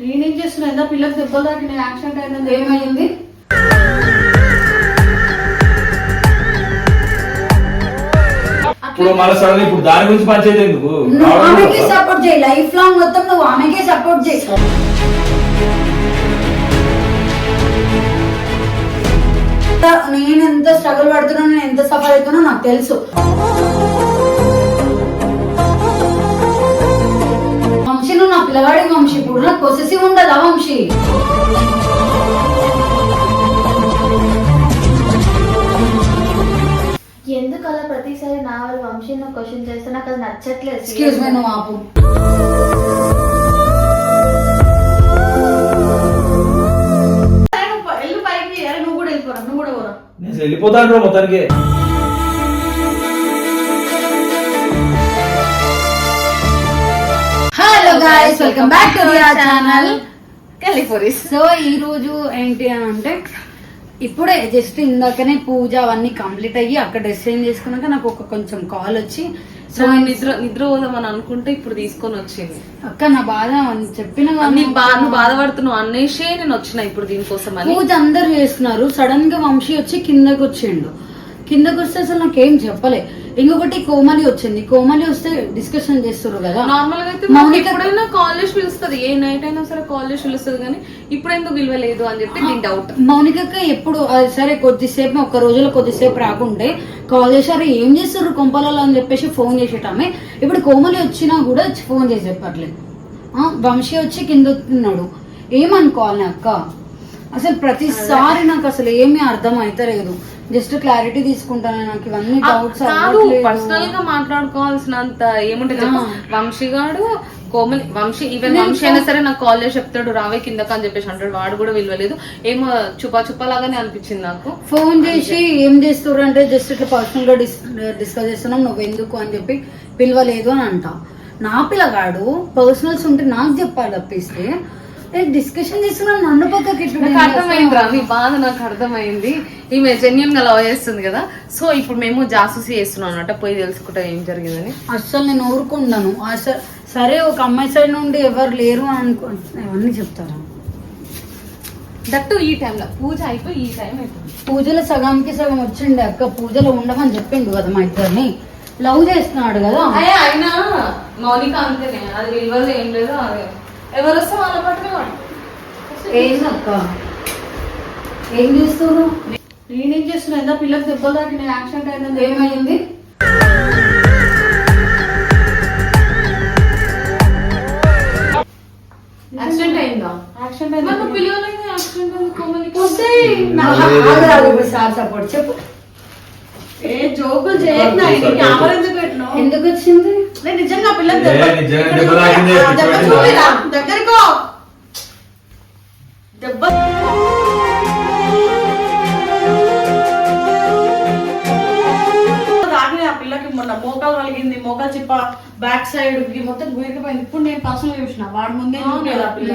నేనేం చేస్తున్నా? ఎంత పిల్లకి దెబ్బలు తాకిన యాక్సిడెంట్ అయిందని ఏమైంది? ఇప్పుడు మన సడన్ ఇప్పుడు దాని గురించి పంచాయతీ ఎందుకు? ఆమెకి. సపోర్ట్ చేయి. లైఫ్ లాంగ్ మొత్తం నువ్వు ఆమెకే సపోర్ట్ చేయి. నేను ఎంత స్ట్రగుల్ పడుతున్నా నేను ఎంత సఫర్ అవుతున్నా నాకు తెలుసు. వంశీ నువ్వు నా పిల్లగాడి వంశీ. ఇప్పుడు నాకు పొసెసివ్ ఉండదా వంశీ? ఎందుకు అలా ప్రతిసారి నా వాళ్ళు వంశీని క్వశ్చన్ చేస్తే నాకు అది నచ్చట్లేదు ఎక్స్క్యూజ్ మీ నువ్వు ఆపు. వెళ్ళు పైకి guys welcome back to our channel కలిఫోరీస్ so ఈ రోజు ఏంటి అని అంటే ఇప్పుడే జస్ట్ ఇందాకనే పూజ అవన్నీ కంప్లీట్ అయ్యి అక్కడ డ్రెస్ చేంజ్ చేసుకున్నాక నాకు ఒక కొంచెం కాల్ వచ్చి సో నిద్ర నిద్ర పోదామని అనుకుంటే ఇప్పుడు తీసుకొని వచ్చింది. అక్క నా బాధ అని చెప్పిన నువ్వు బాధపడుతున్నావు అనేసే నేను వచ్చిన ఇప్పుడు దీనికోసం అని. పూజ అందరు చేస్తున్నారు. సడన్గా వంశీ వచ్చి కిందకి వచ్చిండు. కిందకి వస్తే అసలు నాకేం చెప్పలే. ఇంకొకటి కోమలి వచ్చింది. కోమలి వస్తే డిస్కషన్ చేస్తారు కదా. నార్మల్గా అయితే మౌనిక- ఎప్పుడైనా కాలేజ్ పిలుస్తుంది. ఏ నైట్ అయినా సరే కాలేజ్ పిలుస్తుంది కానీ ఇప్పుడు ఎందుకు పిలవలేదు అని చెప్పి దీని డౌట్ మౌనికక్క ఎప్పుడు సరే కొద్దిసేపు ఒక రోజులో కొద్దిసేపు రాకుంటే కాల్ చేశారు ఏం చేస్తారు కొంపలలో అని చెప్పేసి ఫోన్ చేసేటామే. ఇప్పుడు కోమలి వచ్చినా కూడా ఫోన్ చేసి చెప్పట్లేదు. వంశీ వచ్చి కింద ఉన్నాడు. ఏమనుకోవాలి అక్క? అసలు ప్రతిసారి నాకు అసలు ఏమీ అర్థం అవుతలేదు జస్ట్ క్లారిటీ తీసుకుంటాను నాకు ఇవన్నీ డౌట్స్ కాదు పర్సనల్గా మాట్లాడుకోవాల్సినంత ఏముంటుంది వంశీ గాడు కోమలి వంశీ ఈవెన్ వంశీ అయినా సరే నాకు కాల్ చేసి చెప్తాడు రావే కిందక అని చెప్పేసి అంటాడు. వాడు కూడా విలువలేదు. ఏమో చుపా చుప్పా లాగానే అనిపించింది నాకు. ఫోన్ చేసి ఏం చేస్తారు అంటే జస్ట్ ఇట్లా పర్సనల్గా డిస్ డిస్కస్ చేస్తున్నాం నువ్వు ఎందుకు అని చెప్పి పిలవలేదు అని అంట. నా పిల్లగాడు పర్సనల్స్ ఉంటే నాకు చెప్పాలి తప్పిస్తే డిస్కషన్ చేస్తున్నాను నన్ను పక్కకి నాకు అర్థమైంది రా మీ బాధ నాకు అర్థమైంది. ఈమె జెన్యున్గా లవ్ చేస్తుంది కదా. సో ఇప్పుడు మేము జాసూసి చేస్తున్నాం అనమాట పోయి తెలుసుకుంటా ఏం జరిగిందని. అస్సలు నేను ఊరుకున్నాను అసలు సరే ఒక అమ్మాయి సైడ్ నుండి ఎవరు లేరు అని అనుకో అవన్నీ చెప్తారా? దట్టు ఈ టైంలో పూజ అయిపోయి ఈ టైం అయిపోయింది. పూజలో సగంకి సగం వచ్చిండే అక్క పూజలో ఉండమని చెప్పిండు కదా మా ఇద్దరిని. లవ్ చేస్తున్నాడు కదా. అయ్యా అయినా మౌనిక అంతేనే అది విలువలు ఏం లేదు అది. ఎవరు వస్తే వాళ్ళ వాడు ఏందక్క? ఏం చేస్తారు నేనేం చేస్తున్నా? ఎంత పిల్లకి దెబ్బలు తాకిన యాక్సిడెంట్ అయిందని ఏమైంది? యాక్సిడెంట్ అయిందా? యాక్సిడెంట్ అయింది? నాకు పిల్లలకి యాక్సిడెంట్ అయింది కోమలికి సార్ సపోర్ట్ చెప్పు. ఏ జోకులు చేయకు నా ఇది కెమెరా ఎందుకు ఎందుకు వచ్చింది నేను నిజంగా పట్టిందా? దగ్గరికో. దెబ్బ ఆ పిల్లకి మొన్న. మోకాలు వలిగింది మోకాలు చిప్ప బ్యాక్ సైడ్కి మొత్తం వీరికిపోయింది ఇప్పుడు నేను పర్సనల్ చూసిన వాడి ముందే చూడలేదు ఆ పిల్ల.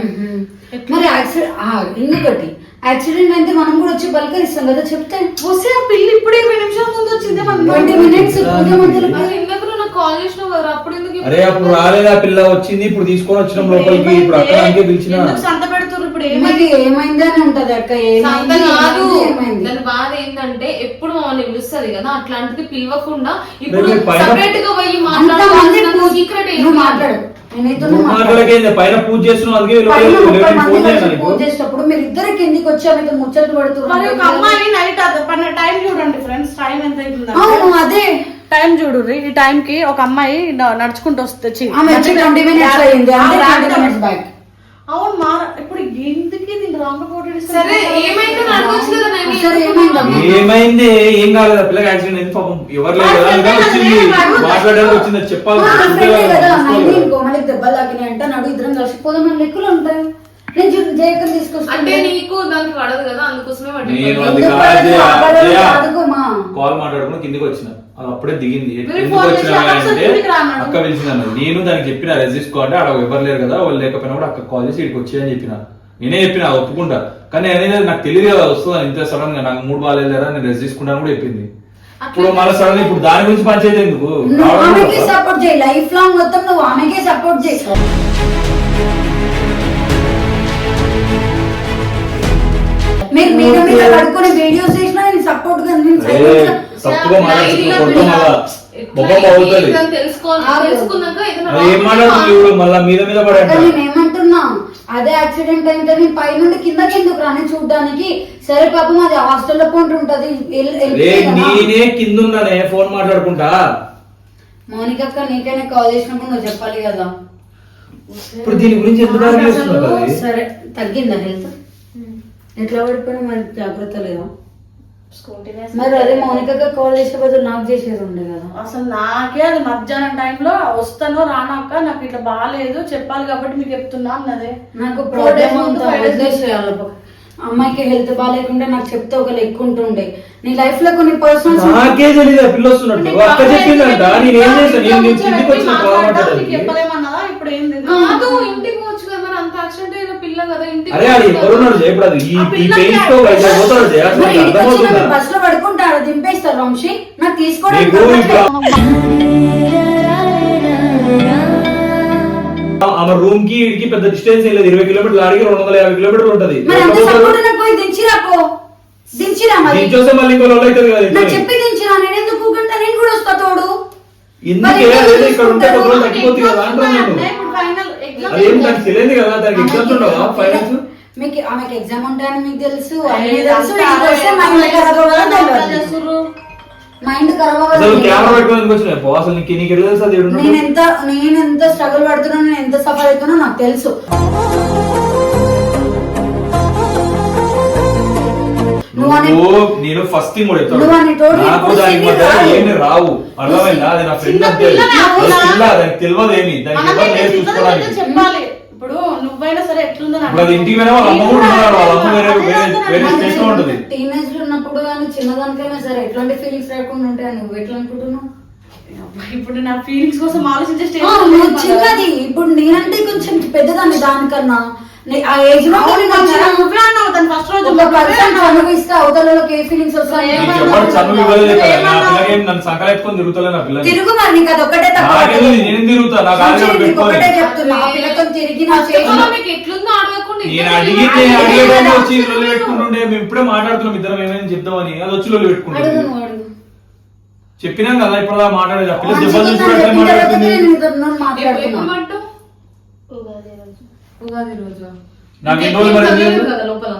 మరి యాక్సిడెంట్ ఇంకొకటి యాక్సిడెంట్ అయితే మనం కూడా వచ్చి పలకరిస్తాం కదా చెప్తే. వస్తే ఆ పిల్ల ఇప్పుడు ఇరవై నిమిషాల ముందు వచ్చింది ట్వంటీ మినిట్స్ మధ్యలో కాల్ చేసినావు కదా అప్పుడు ఎందుకు అరే అప్పుడు రాలేదా పిల్ల? వచ్చింది ఇప్పుడు తీసుకొని వచ్చినాం లోపలికి ఇప్పుడు అక్కడ పిలిచిన. ఎందుకు సంత పెడుతున్నారు ఇప్పుడు ఏమైంది? ఏమైంది ఏమైంది అని ఉంటది అక్క సంత ఏమైంది? కాదు దాని బాధ ఏంటంటే ఎప్పుడు మమ్మల్ని పిలుస్తుంది కదా అట్లాంటిది పిలవకుండా ఇప్పుడు పైన- సపరేట్గా పోయి అంతమంది పూజ సీక్రెట్ నువ్వు మాట్లాడు. నేనైతే నువ్వు మాట్లాడకేంది? పైన పూజ చేస్తున్నావు అందుకే పైన లోపలికి ముప్పై వెళ్ళి మంది ఫోన్ కలిసి చేయాలి పూజ చేసేటప్పుడు మీరు ఇద్దరు కిందికి వచ్చి ఆమెతో ముచ్చట్లు మరి ఒక పడుతున్నారు అమ్మాయి నైట్ పన్న టైం చూడండి ఫ్రెండ్స్ టైం ఎంత అవుతుందంటే అవును అదే. టైం చూడు ఈ టైం కి ఒక అమ్మాయి నడుచుకుంటూ వస్తే చి- ఆమె వచ్చి ట్వంటీ మినిట్స్ అయింది. ఆ, అంటే రాత్రి ట్వంటీ మినిట్స్ బ్యాక్ అవును మా ఇప్పుడు ఎందుకు దీనికి రాంగ్ ఏమైందో ఏం కాలేదు పిల్లకి యాక్సిడెంట్ అయింది. పాపం ఎవరు లేదు వచ్చింది. మాట్లాడడానికి వచ్చింది చెప్పాలి. దెబ్బలు తాకినాయి అంటే నడు ఇద్దరం కలిసిపోదాం అని లెక్కలు ఉంటాయి అంటే నీకు దానికి పడదు కదా అందుకోసమే. కాల్ మాట్లాడుకుని కిందికి వచ్చిన. అది అప్పుడే దిగింది. ఎందుకు అక్క పిలిచిందన్న నేను దానికి చెప్పిన రెజిస్ట్ అంటే ఆడ ఎవరు లేరు కదా వాళ్ళు లేకపోయినా కూడా అక్క కాల్ చేసి ఇక్కడికి వచ్చేయని చెప్పిన. నేనే చెప్పిన ఒప్పుకుంటా. కానీ అనేది నాకు తెలియదు కదా వస్తుంది ఇంత సడన్గా నాకు మూడు బాగా లేదా నేను రెజిస్ట్ కూడా చెప్పింది. ఇప్పుడు మన సడన్ ఇప్పుడు దాని గురించి పనిచేయదు ఎందుకు? సపోర్ట్ చేయి. లైఫ్ లాంగ్ మొత్తం నువ్వు ఆమెకే సపోర్ట్ చేయి. మీరు మీద మీద పడుకునే వీడియోస్ చేసినా నేను సపోర్ట్గా నేను తప్పుగా మళ్ళా ముఖం అవుతుంది ఏం మాట్లాడుతుంది మళ్ళా మీద మీద పడే ఏమంటున్నా అదే యాక్సిడెంట్ అయితే నేను పైనుండి కిందకి ఎందుకు రాని చూడడానికి? సరే పాపం అది హాస్టల్లో పోంటి ఉంటది. కదా. నేనే కింద ఉన్నానే ఫోన్ మాట్లాడుకుంటా. మౌనిక అక్క నీకైనా కాల్ చేసినప్పుడు నువ్వు చెప్పాలి కదా. ఇప్పుడు దీని గురించి ఎందుకు అది? సరే తగ్గిందా హెల్త్? ఎట్లా పడిపోయినా మరి జాగ్రత్త లేదా? మరి అదే మౌనిక కాల్ చేసే బదులు నాకు చేసేది ఉండే కదా. అసలు నాకే అది మధ్యాహ్నం టైంలో వస్తానో రానాక నాకు ఇట్లా బాగాలేదు చెప్పాలి కాబట్టి మీకు చెప్తున్నా అన్నదే. నాకు Four ప్రాబ్లం days ముందు, అంతా five days వదిలేసేయాలి అమ్మాయికి హెల్త్ బాగాలేకుంటే నాకు చెప్తే ఒకళ్ళు ఎక్కువ ఉంటుండే నీ లైఫ్లో కొన్ని పర్సనల్స్ నాకే తెలియదు పిల్ల వస్తున్నట్టు. అక్క చెప్పిందంట నేను ఏం నేను ఇంటికి వచ్చిన చెప్పలేమన్నదా? ఇప్పుడు ఏంది ఇది? కాదు ఇంటికి పోవచ్చు కదా మరి అంత యాక్సిడెంట్ అయిన పిల్ల కదా ఇంటికి అరే అది. ఎవరున్నాడు ఇప్పుడు అది ఈ ఆ ఈ పెయిన్స్తో వైజాగ్ పోతాడు జయ, అసలు మరి ఇంటికి అర్థమవుతుందా వచ్చిన బస్లో పడుకుంటాడు దింపేస్తారు వంశీ. నాకు తీసుకోవడం నీకు ఇప్పుడు ఆమె రూమ్కి ఇడికి పెద్ద డిస్టెన్స్ ఏం లేదు. ఇరవై కిలోమీటర్లు ఆడికి రెండు వందల యాభై కిలోమీటర్లు ఉంటది. మరి అంత సపోర్ట్ నాకు పోయి దించిరా పో. దించిరా మరి? దించోస్తే మళ్ళీ ఇంకో లోడ్ అవుతుంది కదా నాకు ఇట్లా. చెప్పి దించిరా నేను ఎందుకు ఊరుకుంటా నేను కూడా వస్తా తోడు. ఎందుకే మరి అదే ఎందుకు ఇక్కడ ఉంటే కొద్ది రోజులు తీసుకుంటారు? తగ్గిపోతుంది కదా అంటున్నాను నేను. అంటే ఇప్పుడు ఫైనల్ అదేం దానికి తెలియదు కదా దానికి ఎగ్జామ్స్ ఉండవా ఫైనల్స్ మీకు ఆమెకి ఎగ్జామ్ ఉంటాయని మీకు తెలుసు అన్నీ తెలుసు వస్తే మైండ్ ఖరాబ్ అవ్వదని తెలియదు. చేస్తుర్రు. మైండ్ ఖరాబ్ అసలు అవ్వదని కెమెరా తెలియదు. పెట్టుకుని ఎందుకు వచ్చినాయి పో అసలు నీకు నీకు ఎట్లా తెలుసు అది ఈడున్నట్టు? నేను ఎంత నేను ఎంత స్ట్రగుల్ పడుతున్నా నేను ఎంత సఫర్ అవుతున్నా నాకు తెలుసు నువ్వు నేను ఫస్ట్ థింగ్ కూడా చెప్తాను. నాకు మధ్య. ఏమి రావు. అర్థమైందా? అది నా ఫ్రెండ్? పిల్ల దానికి తెలియదు ఏమి దానికి మనం ఎవరు చూసుకోవడానికి. ఇప్పుడు నువ్వైనా సరే ఎట్లుందో నాకు ఇప్పుడు అది ఇంటికి పోయినా వాళ్ళ అమ్మ కూడా ఉన్నారు వాళ్ళ అమ్మ వేరే వేరే వేరే స్టేషన్లో ఉంటుంది. టీనేజ్లో ఉన్నప్పుడు కానీ చిన్నదానికైనా సరే ఎట్లాంటి ఫీలింగ్స్ రాకుండా ఉంటాయి నువ్వు ఎట్లా అనుకుంటున్నావు? ఇప్పుడు నా ఫీలింగ్స్ కోసం ఆలోచించే స్టేజ్ చిన్నది. ఇప్పుడు నేనంటే కొంచెం పెద్దదాన్ని దానికన్నా. ఆ ఏజ్లో అవును, నేను నువ్వే అన్నావు దాని ఫస్ట్ రోజు అవతలలోకి ఏ ఫీలింగ్స్ వస్తాయి తిరుగు మరి నీకు అది ఒకటే ఒకటే చెప్తున్నా ఆ పిల్లతో తిరిగి నా ఎట్లుందో అడగకుండా అడిగితే వచ్చి లొల్లి పెట్టుకుంటుండే మేము ఇప్పుడే మాట్లాడుతున్నాం ఇద్దరం ఏమైనా చెప్దామని. అది వచ్చి లొల్లి చెప్పినాం కదా ఇప్పుడు మాట్లాడేది దెబ్బలు చూసి మాట్లాడుతుంది నేను నీతో నన్ను ఎప్పుడు మాట్లాడుతున్నా అంటావు? ఉగాది రోజు ఉగాది రోజు నాకు ఎన్ని ఇంకేం రోజులు మరి చదవలేదు తెలియదు? కదా లోపల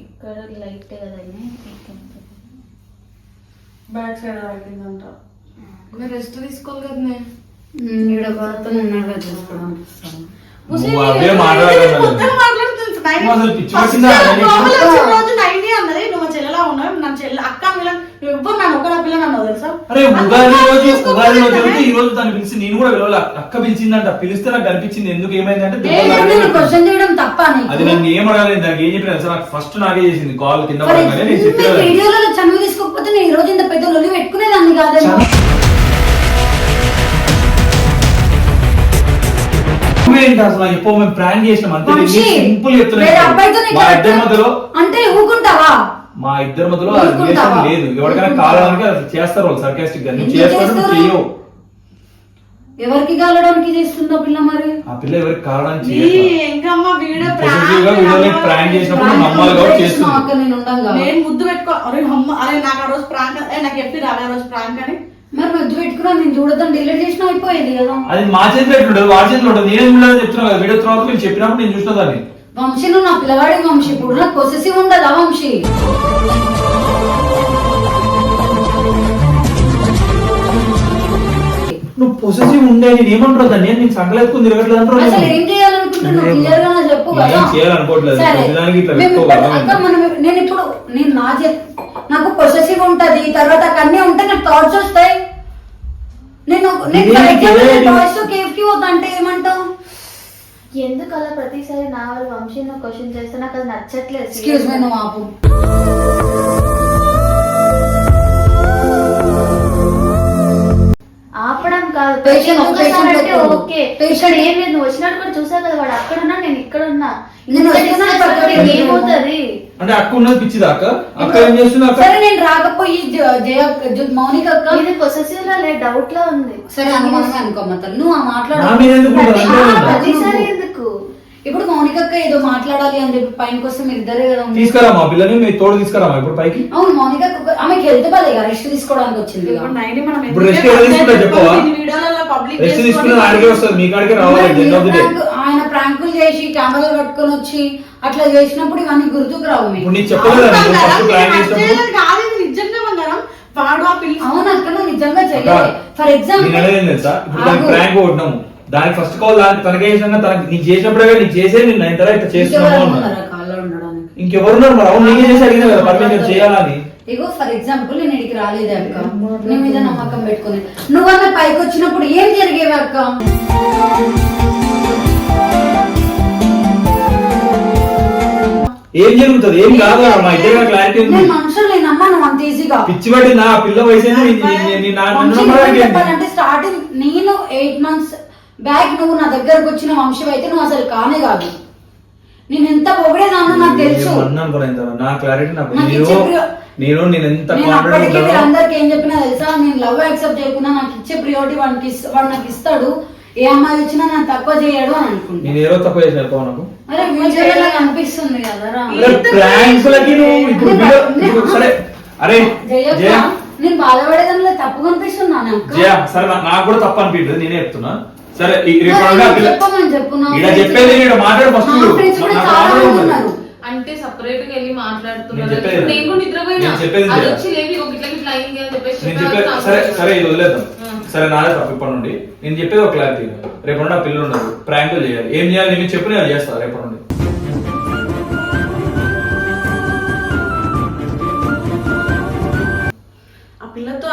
ఇక్కడ లైట్ కదా అయినా బ్యాక్ సైడ్ ఆగిందంట మీరు రెస్ట్ తీసుకోవాలి కదా నే. ఉమ్, ఈడ ఒక అతను ఉన్నాడు కదా చూసుకోవడానికి. నువ్వు అవే మాట్లాడగలను కొత్తగా మాట్లాడుతుంది. నైన్- నువ్వు అసలు పిచ్చి ఫస్ట్ పట్టిందా? రోజు నీకు? లోపల వచ్చిన రోజు నైన్టీ అన్నది నువ్వు మా చెల్లెలా ఉన్నావు నన్ను చెల్లె అక్క పిల్ల నువ్వు ఎవ్వరు నన్ను ఒక నా పిల్లని అన్నావు అరే ఉగాది రోజు ఉగాది రోజు అయితే ఈ రోజు తను పిలిచి నేను కూడా పిలవాలి. అక్క పిలిచిందంట పిలిస్తే నాకు కనిపించింది. ఎందుకు ఏమైందంటే క్వశ్చన్ చేయడం తప్ప నీకు? అది నన్ను ఏం అడగలేదు దానికి ఏం చెప్పిన సార్ నాకు ఫస్ట్ నాకే చేసింది కాల్ కింద పడగానే నేను చెప్పిన చనువు తీసుకోకపోతే నేను ఈ రోజు ఇంత పెద్ద లొల్లి పెట్టుకునేదాన్ని కాదేమో నువ్వేంటి అసలు ఎప్పుడు మేము ప్రాంక్ చేసినాం? అంతే సింపుల్ నీకు మా ఇద్దరి మధ్యలో అంటే మా ఇద్దరి మధ్యలో ఆ? రిలేషన్ లేదు. ఎవరికైనా కావాలని అది చేస్తారు వాళ్ళు సర్కాస్టిక్గా. నువ్వు చేస్తావు నువ్వు ఎవరికి కాలడానికి చేస్తుందో పిల్ల మరి? ఆ పిల్ల ఎవరికి కావాలని ఈ చేయట్లేదు ఇంకా అమ్మ వీడియో Positive గా వీడియోని prank చేసినప్పుడు నువ్వు నమ్మాలి కాబట్టి చేస్తుంది. అక్క నేను ఉండంగా నేను ముద్దు పెట్టుకో. అరే అమ్మ అరే నాకు ఆ రోజు ప్రాంక్ నాకు చెప్పి రాలే ఆ రోజు ప్రాంక్ అని మరి ముద్దు పెట్టుకున్నా నేను చూడదాం డిలీట్ చేసిన అయిపోయేది కదా. అది మా చేతిలో ఎట్లుండదు వాడి చేతిలో ఉంటుంది నేనేం ఉండదు చెప్తున్నా కదా వీడియో తర్వాత నేను చెప్పినప్పుడు నేను చూసిన దాన్ని. వంశీ నువ్వు నా పిల్లగాడి వంశీ ఇప్పుడు నాకు పొసెసివ్ ఉండదా వంశీ నువ్వు పొసెసివ్ ఉండే నేను ఏమంటారు దాన్ని నేను నీకు సంకలేసుకుని తిరగట్లేదు అంటారు అసలు ఏం చేయాలనుకుంటున్నావు క్లియర్గా నాకు చెప్పు కదా ఏం చేయాలనుకోవట్లేదు. సరే. ప్రతిదానికి ఇట్లా మేము పెట్టుకోవాలి. ఇప్పుడు- అక్క మనం నేను ఇప్పుడు నేను నా చెప్ నాకు పొసెసివ్ ఉంటది తర్వాత అన్నీ ఉంటే నాకు థాట్స్ వస్తాయి నేను నేను ఫర్ ఇదేంటి? ఎగ్జాంపుల్ బాయ్స్ కేఫ్కి పోతా అంటే ఏమంటావు ఎందుకు అలా ప్రతిసారి నా వాళ్ళు వంశీని క్వశ్చన్ చేస్తే నాకు అది నచ్చట్లేదు ఎక్స్క్యూజ్ మీ నువ్వు ఆపు. ఆపడం కాదు Patient- patient అంటే. ఓకే. Patient- ఇక్కడ ఏం లేదు నువ్వు వచ్చినట్టు కూడా చూసావు కదా వాడు అక్కడ ఉన్నా నేను ఇక్కడ ఉన్నా. నేను వెళ్ళి ఏమవుతుంది? అంటే అక్క ఉన్నది పిచ్చిదా అక్క. అక్క ఏం అక్క? సరే నేను రాకపోయి జ- జయ మౌనిక అక్క. ఇది పొసెసివ్ లా లేదు డౌట్ లా ఉంది. సరే అనుమానమే అనుకో తల్లి. నువ్వు ఆ మాట్లాడు. ఇప్పుడు మౌనికక్క ఏదో మాట్లాడాలి అని చెప్పి పైన కోసం మీరు ఇద్దరే కదా. తీసుకురా మా పిల్లని? మీ తోడు తీసుకురామా ఇప్పుడు పైకి? అవును మౌనిక ఆమెకి హెల్త్ బాగా రెస్ట్ తీసుకోవడానికి వచ్చింది ఇక. ఇప్పుడు నైట్ మనం ఇప్పుడు ఎందుకే rest ఎవరు తీసుకుంటారు పబ్లిక్ చెప్పవా? ఈ వీడియోలలో పబ్లిక్ రెస్ట్ చేసుకొని తీసుకున్న ఆడికే వస్తుంది మీ కాడికే రావాలి మరి end of the day. Prank- ఆయన ప్రాంకులు చేసి కెమెరాలు పట్టుకొని వచ్చి అట్లా చేసినప్పుడు ఇవన్నీ గుర్తుకు రావు మీకు. ఇప్పుడు నీకు చెప్పలేదు అవును నువ్వు బంగారం, ఫస్ట్ ప్లాన్ నేను చేసినప్పుడు. వచ్చేది కాదు ఇది నిజంగా బంగారం. వాడు ఆ పిల్ల అవును అక్క నువ్వు నిజంగా చెయ్యాలి. ఫర్ ఎగ్జాంపుల్ నేను అనేది ఏం తెలుసా? ఇప్పుడు దానికి ప్రాంక్ కొట్టినాము. దానికి ఫస్ట్ కాల్ దానికి తనకే చేసినా తనకి నీకు చేసినప్పుడే నీకు చేసే నేను నైన్ తర్వాత ఇట్లా చేస్తున్నాము అన్నా కాల్లో ఉండడానికి? ఇంకెవరున్నారు మరి? అవును నీకే చేసి అడిగినా కదా పర్మిషన్ చేయాలని. ఇగో ఫర్ ఎగ్జాంపుల్ నేను ఇక్కడికి రాలేదే అక్క. నీ మీద నమ్మకం పెట్టుకుని. నువ్వన్న పైకి వచ్చినప్పుడు ఏం జరిగేవి అక్క? ఏం జరుగుతుంది? ఏం కాదు మా ఇద్దరు క్లారిటీ ఉంది. నేను మనుషులు నేను నమ్మను అంత ఈజీగా పిచ్చి పట్టి నా పిల్ల వయసు స్టార్టింగ్ నేను ఎయిట్ మంత్స్ బ్యాక్ నువ్వు నా దగ్గరకు వచ్చిన వంశం అయితే నువ్వు అసలు కానే కాదు. నేను ఎంత పొగిడేదానో నాకు తెలుసు. నా క్లారిటీ నాకు నేను నేను ఎంత అప్పటికే వీళ్ళందరికీ ఏం చెప్పినా తెలుసా? నేను లవ్ యాక్సెప్ట్ చేయకుండా నాకు ఇచ్చే ప్రియారిటీ వాడికి వాడు నాకు ఇస్తాడు. ఏ అమ్మాయి వచ్చినా నాకు తక్కువ చేయడు అని అనుకుంటా. నేను ఏదో తక్కువ చేసిన చెప్పావు నాకు. అరే వీడియోలో కనిపిస్తుంది కదరా అరే ప్రాంక్స్ లకి నువ్వు ఇప్పుడు నేను సరే అరే బాధపడేదానిలో తప్పు కనిపిస్తున్నా నాకు జయ సరే నా- నాకు కూడా తప్పు అనిపించదు నేనే చెప్తున్నా. సరే నేను friends చెప్పేది ఈడ మాట్లాడు ఫస్ట్. ఉన్నారు. అంటే సపరేట్గా వెళ్ళి మాట్లాడుతున్నారు నేను చెప్పేది ఇప్పుడు నేను కూడా నిద్రపోయినా నేను చెప్పేది అది జర. వచ్చి లేవి ఒక ఇట్లా ఇట్లా అయింది అని చెప్పేసి నేను చెప్పారు చెప్పేది నాకు సరే. సరే ఇది వదిలేద్దాం ఆ. సరే నాదే తప్పు ఇప్పటి నుండి నేను చెప్పేది ఒక క్లారిటీ రేపు ఆ పిల్లలు ఉండదు ప్రాంకులు చేయాలి ఏం చేయాలి నేను చెప్పిన అది చేస్తా రేపటి నుండి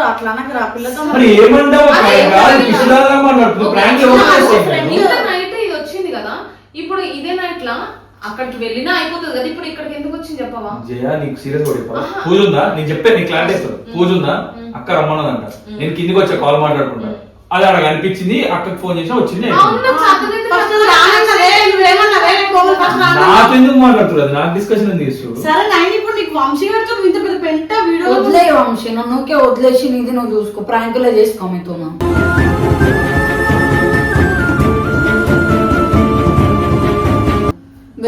అట్లా అనకరా పిల్లతో మరి ఏమంటావు? నైట్ ఇది వచ్చింది కదా ఇప్పుడు ఇదే నైట్ లా అక్కడికి వెళ్ళినా అయిపోతుంది కదా ఇప్పుడు ఇక్కడికి ఎందుకు వచ్చింది చెప్పవా? జయ నీకు సీరియస్ కూడా. పూజ ఉందా? నేను చెప్పే నీకు క్లారిటీ ఇస్తాను. పూజ ఉందా? అక్క రమ్మన్నదంట. నేను కిందికి వచ్చా కాల్ మాట్లాడుకుంటా. అది అక్కడ అనిపించింది అక్కకి ఫోన్ చేసినా వచ్చింది అవును నాకు చక్కగా ఫస్ట్ రానన్నదే నువ్వేమన్నావే కోమల్ ఫస్ట్ రానన్నా నాకు ఎందుకు మాట్లాడుతున్నారు? నాకు డిస్కషన్ ఎందుకు ఇస్తారు సరే నైన్ ఇప్పుడు నీకు వంశీ గారితో ఇంత పెద్ద పెంట వీడియో వదిలే వంశీ నన్ను ఊరికే వదిలేసి నీది నువ్వు చూసుకో. ప్రాంకులే చేసుకో మీతో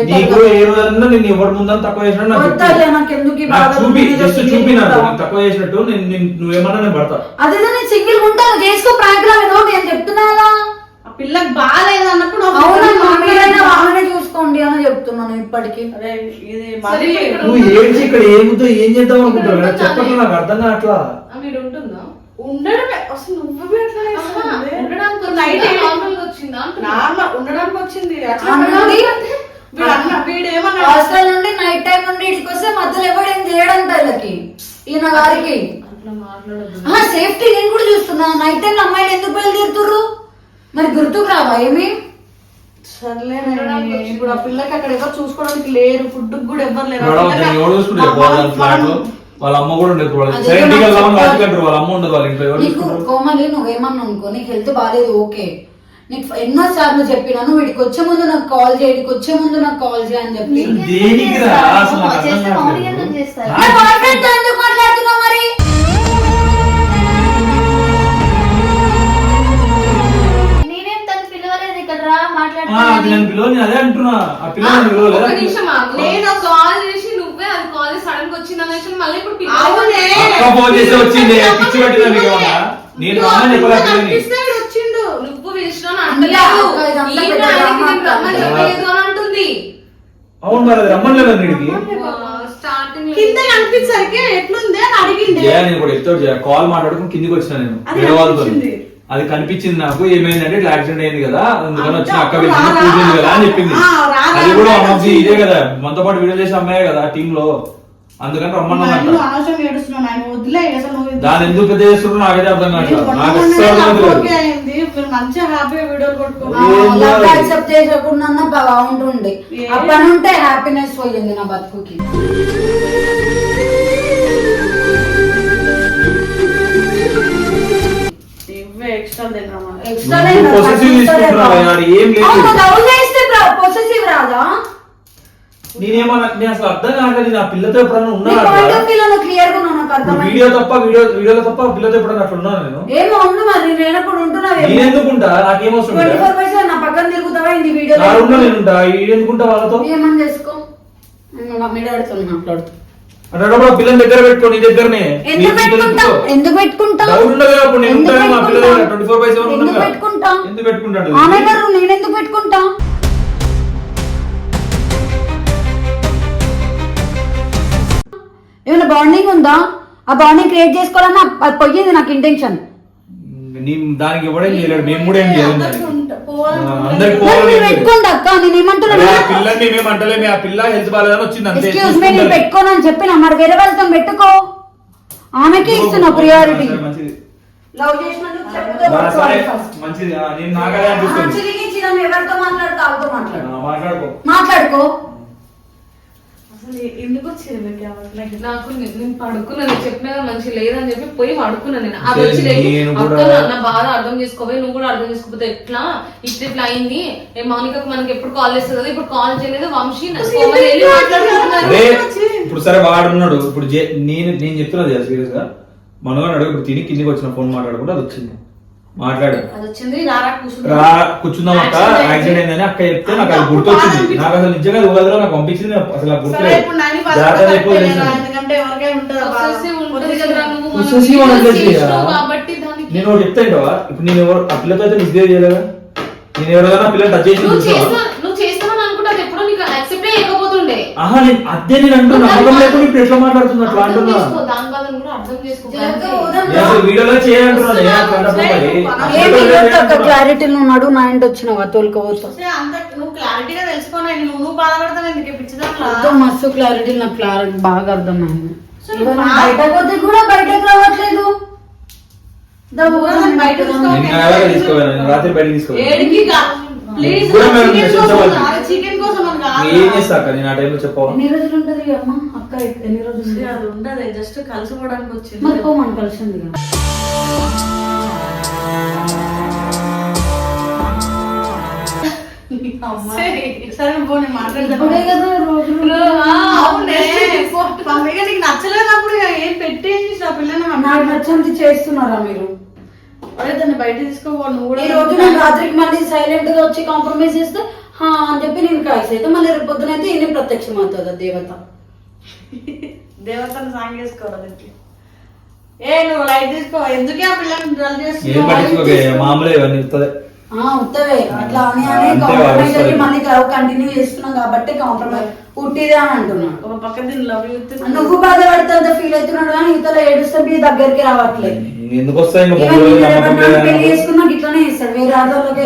నీకు ఏ రోజన్నా నేను ఎవరి ముందని తక్కువ చేసినట్టు నాకు ఎందుకు? చూపి జస్ట్ చూపి నాకు. తక్కువ చేసినట్టు నేను నేను- నువ్వేమన్నా నేను పడతా. అదే నేను సింగిల్ ఉంటాను చేసుకో ప్రాంకులు ఏదో నేను చెప్తున్నా పిల్లకి బాగాలేదు అన్నప్పుడు చూసుకోండి అని చెప్తున్నాను ఇప్పటికి. మరి నువ్వు ఏడ్చి ఇక్కడ ఏముతో ఏం చేద్దాం అనుకుంటావు నాకు చెప్పట్లే నాకు అర్థం కావట్లా? వీడు ఉంటుందా? ఉండడమే. అసలు నువ్వు? ఉండడానికి వచ్చిందా? నుండి హాస్టల్ నైట్ టైం నుండి ఇక్కడికి వస్తే మధ్యలో ఎవడు ఏం చేయడంట వీళ్ళకి? ఈయన గారికి? సేఫ్టీ నేను కూడా చూస్తున్నా. నైట్ టైం అమ్మాయిలు ఎందుకు బయలుదేరుతుర్రు? మరి గుర్తుకు రావా ఏమి? సర్లే ఇప్పుడు ఆ పిల్లకి అక్కడ ఎవరు చూసుకోవడానికి లేరు ఫుడ్ కూడా ఎవరు లేరు. ఎవరు చూసుకుంటారు ఫ్లాట్ వాళ్ళ అమ్మ కూడా ఉండేది. వాళ్ళ అమ్మ ఉండదు వాళ్ళ ఇంట్లో. ఎవరు కోమలి నువ్వేమన్నా అనుకో నీకు హెల్త్ బాగాలేదు ఓకే. నీకు ఎన్నో సార్లు చెప్పినాను వీడికి వచ్చే ముందు నాకు కాల్ చేయి వీడికి వచ్చే ముందు నాకు కాల్ చేయి అని చెప్పి. అది అంటున్నా. ఆ పిల్ల నన్ను ఒక పిలవలేదా? నిమిషం ఆగు. నేను కాల్ చేసి నువ్వే అది కాల్ చేసి సడన్గా వచ్చింది అనేసి మళ్ళీ ఇప్పుడు పిలిచి- అవునే. అక్క ఫోన్ చేసి వచ్చింది. పిచ్చి మీకు నేను చెప్పలే పిల్లని? వచ్చిండు. నువ్వు పిలిచినా అంటలేదు. రమ్మని. చెప్పలేదు అని అంటుంది. అవును మరి అది కింద కనిపించరికి ఎట్లుంది అని అడిగింది జయ నేను కూడా ఎత్తో జయ. కాల్ మాట్లాడుకుని కిందికి వచ్చిన నేను. వాళ్ళతో. అది కనిపించింది నాకు ఏమైందంటే ఇట్లా యాక్సిడెంట్ అయింది కదా అందుకని వచ్చిన అక్క పూజ ఉంది కదా అని చెప్పింది. అది కూడా వచ్చింది. ఇదే కదా మనతో పాటు వీడియో చేసే అమ్మాయి కదా టీమ్లో అందుకని నువ్వు దాని ఎందుకు పెద్ద చేస్తున్నా నాకైతే అర్థం కావట్లేదు. నాకు. యాక్సెప్ట్ చేయకుండా బాగుంటుండే. ఏ- అప్పటి నుంటే హ్యాపీనెస్ పోయింది నా బతుకుకి. లేదు. లవ్ చేస్తే పొసెసివ్ రాదా? నేనేమన్నా నేను అసలు అర్థం కావట్లేదు. పిల్లతో ఎప్పుడైనా ఉన్నా క్లియర్గా నాకు అర్థమైంది. వీడియో తప్ప వీడియో వీడియోలో తప్ప పిల్లతో ఎప్పుడైనా అట్లా ఉన్నాను నేను? ఏమో ఉండు మరి నేను ఎప్పుడు ఉంటున్నావు నేను ఎందుకుంటా నాకేం అవసరం ట్వంటీ లేదా? ఫోర్ బై సెవెన్ నా పక్కన తిరుగుతావా? వీడియో నా నేను ఉంటా ఎందుకుంటా వాళ్ళతో? ఏమని చేసుకో? మాట్లాడుతూ. పిల్లని దగ్గర పెట్టుకో నీ దగ్గరనే. ఎందుకు పెట్టుకుంటా? ఎందుకు పెట్టుకుంటాడు ఆమె ఎవరు నేను ఎందుకు పెట్టుకుంటా? ఏమైనా బాండింగ్ ఉందా? ఆ బాండింగ్ క్రియేట్ చేసుకోవాలన్నా అది పోయేది నాకు ఇంటెన్షన్ దానికి ఎవడేం చేయలేడు. మేము కూడా ఏం చేయలేము పెట్టుకోండి అక్క నేను అరే, ఏమంటున్నా ఆ పిల్లని మేమేం అంటలేము ఆ పిల్ల హెల్త్ బాగాలేదని వచ్చింది అంతే. ఎక్స్క్యూజ్ మీ నేను చూసుకుంటారు. పెట్టుకోనని చెప్పిన మరి వేరే వాళ్ళతో పెట్టుకో. ఆమెకే ఇస్తున్నా ప్రియారిటీ మంచిది. లవ్ చేసినందుకు. మంచిది. నేను అనిపిస్తుంది ఎవరితో మాట్లాడు. మాట్లాడుకో. ఎందుకు? Like, నాకు నేను పడుకున్నాను నేను చెప్పిన మంచి లేదని చెప్పి పోయి పడుకున్నాను నేను. అది వచ్చి నా- బాధ అర్థం చేసుకోవే నువ్వు కూడా అర్థం చేసుకోకపోతే ఎట్లా? ఇట్లా ఇట్లా అయింది. ఏ మౌనికకు మనకి ఎప్పుడు కాల్ చేస్తుంది కదా ఇప్పుడు కాల్ చేయలేదు. వంశీ ఇప్పుడు సరే వాడున్నాడు. ఇప్పుడు నేను నేను చెప్తున్నది సీరియస్గా మనగాడు ఇప్పుడు తిని కిందికి వచ్చిన ఫోన్ మాట్లాడుకుంటే అది వచ్చింది. మాట్లాడు. రా కూర్చుందాం అక్క. యాక్సిడెంట్ అయిందని అక్క చెప్తే నాకు అది గుర్తొచ్చింది. నాకు అసలు నిజంగా ఊళ్ళో నాకు పంపించింది. అసలు గుర్తులేదు. ఇప్పుడు నాని ఒకటి చెప్తా ఏంటవా ఇప్పుడు నేను ఎవరు ఆ పిల్లతో అయితే మిస్బిహేవ్ చేయలేదా? నేను ఎవరైనా పిల్లలు టచ్ చేసి అది ఎప్పుడో నీకు యాక్సెప్ట్ చేయకపోతుండే ఆహా నేను అంటున్నా. నమ్మకం లేకుండా ఇప్పుడు ఎట్లా మాట్లాడుతున్నా అట్లా అంటున్నా. క్లారిటీలో ఉన్నాడు నా ఇంటి వచ్చినావా తోలుకోవచ్చు. మస్తు క్లారిటీ నాకు క్లారిటీ బాగా అర్థమైంది బయటకు పోతే కూడా బయటకు రావట్లేదు. దూరం బయట తీసుకోవాలి రాత్రి ప్లీజ్ కూడా చికెన్ మెసేజ్ కోసం అవ్వాలి. కాదు, చికెన్ కోసం అని కాదు. ఏం చేస్తా అక్క? నేను ఆ టైంలో చెప్పవా? ఎన్ని రోజులు ఉంటది అమ్మ? అక్క ఎన్ని రోజులు సరే, ఉంది? అది ఉండదు. జస్ట్ కలిసిపోవడానికి వచ్చింది. మరి పోమని కలిసింది కదా. అమ్మా. సరే. పో నేను మాట్లాడతాను కదా రోజులు అవునే పంపిగా నీకు నచ్చలేనప్పుడు ఇక ఏం పెట్టేసి ఆ పిల్లని నాకు నచ్చంది చేస్తున్నారా మీరు? అదే దాన్ని బయట తీసుకోపో నువ్వు కూడా ఈ రోజు నేను రాత్రికి మళ్ళీ సైలెంట్గా వచ్చి కాంప్రమైజ్ చేస్తే హా అని చెప్పి నేను కాల్స్ అయితే మళ్ళీ రేపు పొద్దున అయితే ఈయన ప్రత్యక్షం అవుతుంది దేవత. దేవతను సాంగ్ చేసుకోవాలి. ఏ నువ్వు లైట్ తీసుకో ఎందుకే ఆ పిల్లని డ్రల్ ఏం చేస్తున్నావు? పట్టించుకోకే మామూలే ఇవన్నీ ఇస్తుంది ఆ ఉత్తవే అట్లా అని అని అంతే కాంప్రమైజ్. మళ్ళీ కంటిన్యూ చేస్తున్నాం కాబట్టి కాంప్రమైజ్ పుట్టిదే అంటున్నాడు. ఒక పక్క దీన్ని లవ్ యూత్ నువ్వు బాధపడితే ఫీల్ అవుతున్నాడు కానీ ఇతర ఏడుస్తే మీ దగ్గరికి రావట్లేదు. ఎందుకు వస్తాయి ఇంకా నమ్మకం పెళ్ళి ఇట్లానే చేస్తాడు వేరే ఆధార్లోకే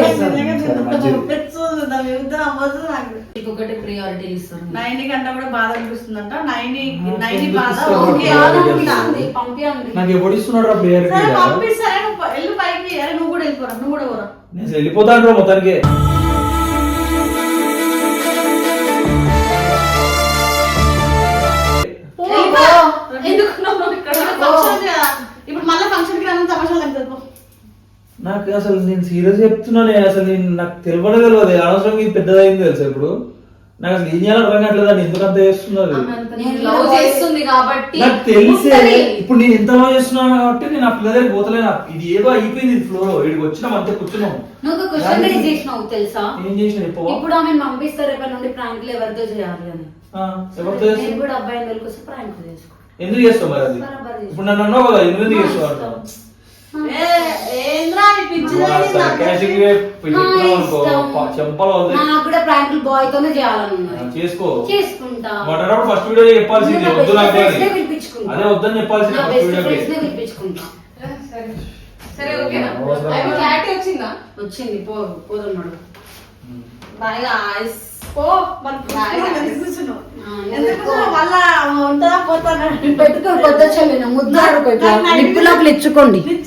ఇంకొకటి ప్రియారిటీ ఇస్తారు కంటే కూడా బాధ అనిపిస్తుందంట. నైన్టీ ఆ, నైన్టీ ఎందుకు బాధ ఇస్తారు? ఓకే బాధ పంపిస్తుంది పంపించండి నాకు ఎప్పుడు ఇస్తున్నాడు రా ప్లేయర్ సరే పంపిస్తారే నువ్వు ప- వెళ్ళు పైకి అరే నువ్వు కూడా వెళ్ళిపోరా నువ్వు కూడా పోరా. నేను వెళ్ళిపోతాను రా మొత్తానికి. ఎందుకు ఇప్పుడు మళ్ళీ ఫంక్షన్కి రమ్మని తమాషాలు పో నాకు అసలు నేను సీరియస్ చెప్తున్నానే అసలు నేను నాకు తెలియనే తెలియదు. అనవసరంగా ఇది పెద్దదైంది తెలుసా ఇప్పుడు? నాకు అసలు ఏం చేయాలో అర్థం కావట్లేదు అని ఎందుకు అంత చేస్తున్నారు? నేను లవ్ చేస్తుంది కాబట్టి నాకు తెలిసే. ఇప్పుడు నేను ఎంత లవ్ చేస్తున్నాను కాబట్టి నేను ఆ పిల్ల దగ్గరికి పోతలేను. ఇది ఏదో అయిపోయింది ఇది ఫ్లో ఇక్కడికి వచ్చినాం అంతే కూర్చున్నాం. నువ్వు ఒక క్వశ్చన్ రేజ్ చేసినావు తెలుసా? ఏం చేసిన ఇప్పుడు ఆమె పంపిస్తారు రేపటి నుండి ప్రాంక్లు ఎవరితో చేయాలి అని. ఆ, ఎవరితో నేను? కూడా అబ్బాయిని దొరికొస్తే ప్రాంక్ చేసుకో. ఎందుకు చేస్తావు మరి అది. ఇప్పుడు నన్ను అన్నావు కదా ఎందుకు ఎందుకు చేస్తావు అంటావు? చేసుకో. ఫస్ట్ వీడియో చెప్పాల్సింది వద్దు నాకు. అదే వద్దని ఫస్ట్ సరే. సరే ఓకేనా అవసరం. అవి క్లారిటీ వచ్చిందా? వచ్చింది పో పోదన్నాడు బాయ్ గాయ్స్ పో. నిప్పులోకి ఇచ్చుకోండి. చిన్న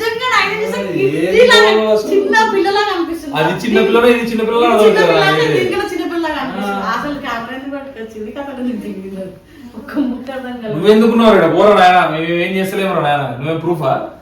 అది చిన్న పిల్లనే, ఇది చిన్న పిల్లలా ఇది చిన్న అదొకటి పిల్ల అంటే అలాగే. దీనికన్నా చిన్న పిల్లలాగా అనిపిస్తుంది. ఆ. అసలు కెమెరా ఎందుకు పట్టుకొచ్చింది కథ ఒక్క ముక్క అర్థం నువ్వెందుకున్నావు పోరా నాయన. మేము ఏం చేస్తలేము నాయన. నువ్వేం ప్రూఫా